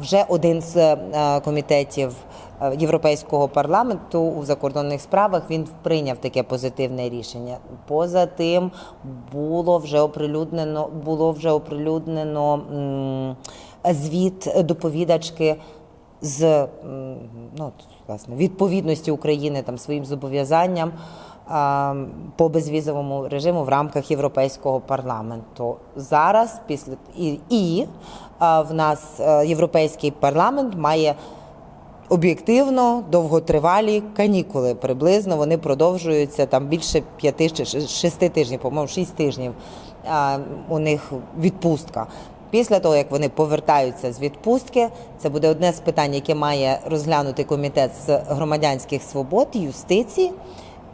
Вже один з е, комітетів е, Європейського парламенту у закордонних справах він прийняв таке позитивне рішення. Поза тим було вже оприлюднено було вже оприлюднено звіт доповідачки з ну, власне, відповідності України там своїм зобов'язанням по безвізовому режиму в рамках Європейського парламенту. Зараз після і, і в нас е, Європейський парламент має об'єктивно довготривалі канікули. Приблизно вони продовжуються там більше п'яти чи шести тижнів, по-моєму, шість тижнів у них відпустка. Після того, як вони повертаються з відпустки, це буде одне з питань, яке має розглянути комітет з громадянських свобод юстиції.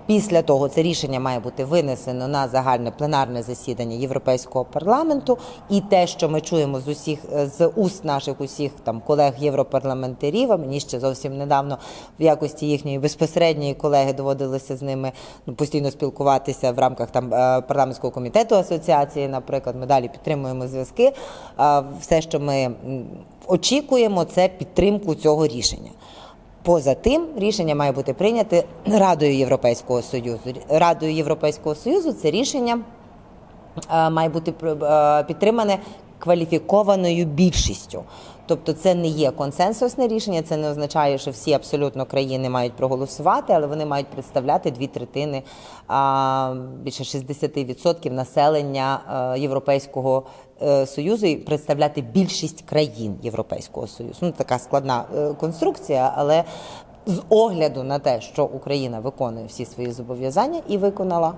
Після того це рішення має бути винесено на загальне пленарне засідання Європейського парламенту. І те, що ми чуємо з усіх е, з уст наших усіх там колег європарламентарів, а мені ще зовсім недавно в якості їхньої безпосередньої колеги доводилося з ними ну, постійно спілкуватися в рамках там е, парламентського комітету асоціації. Наприклад, ми далі підтримуємо зв'язки. Е, Все, що ми очікуємо, це підтримку цього рішення. Поза тим, рішення має бути прийняте Радою Європейського Союзу. Радою Європейського Союзу це рішення е, має бути е, підтримане кваліфікованою більшістю. Тобто це не є консенсусне рішення, це не означає, що всі абсолютно країни мають проголосувати, але вони мають представляти дві третини, а, більше 60% населення е, Європейського е, Союзу і представляти більшість країн Європейського Союзу. Ну, така складна е, конструкція, але з огляду на те, що Україна виконує всі свої зобов'язання і виконала.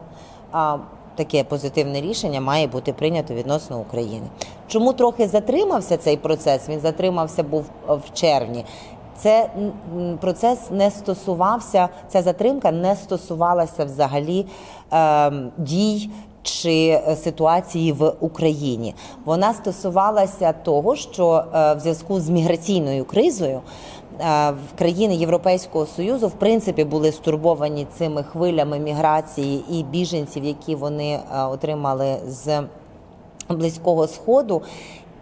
Таке позитивне рішення має бути прийнято відносно України. Чому трохи затримався цей процес? Він затримався був е, в червні. Це процес не стосувався, ця затримка не стосувалася взагалі е, дій чи е, ситуації в Україні. Вона стосувалася того, що е, в зв'язку з міграційною кризою е, в країни Європейського союзу в принципі були стурбовані цими хвилями міграції і біженців, які вони отримали з близького сходу,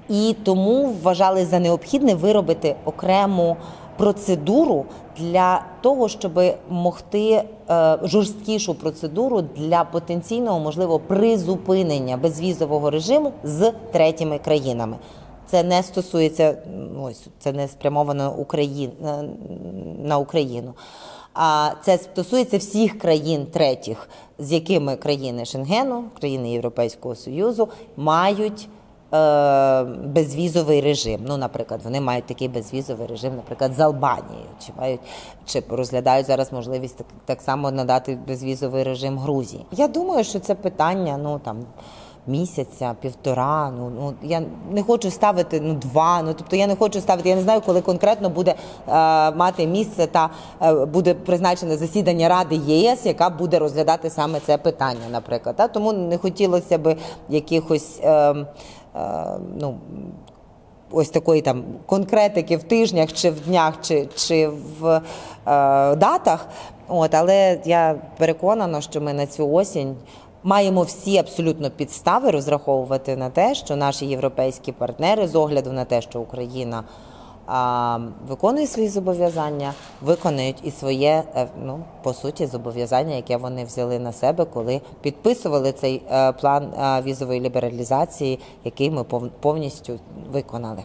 і тому вважали за необхідне виробити окрему процедуру для того, щоб могти е, жорсткішу процедуру для потенційного можливо призупинення безвізового режиму з третіми країнами. Це не стосується ну, ось це не спрямовано Україн, на, Україну. А це стосується всіх країн третіх, з якими країни Шенгену, країни Європейського Союзу мають безвізовий режим. Ну, наприклад, вони мають такий безвізовий режим, наприклад, з Албанією, чи мають чи розглядають зараз можливість так, так само надати безвізовий режим Грузії. Я думаю, що це питання, ну там. Місяця, півтора. Ну ну я не хочу ставити ну два. Ну тобто я не хочу ставити. Я не знаю, коли конкретно буде е, мати місце та е, буде призначене засідання Ради ЄС, яка буде розглядати саме це питання, наприклад. Та? Тому не хотілося би якихось е, е, ну. Ось такої там конкретики в тижнях, чи в днях, чи, чи в е, датах. От, але я переконана, що ми на цю осінь маємо всі абсолютно підстави розраховувати на те, що наші європейські партнери, з огляду на те, що Україна а, виконує свої зобов'язання, виконують і своє е, ну по суті зобов'язання, яке вони взяли на себе, коли підписували цей е, план е, візової лібералізації, який ми пов- повністю виконали.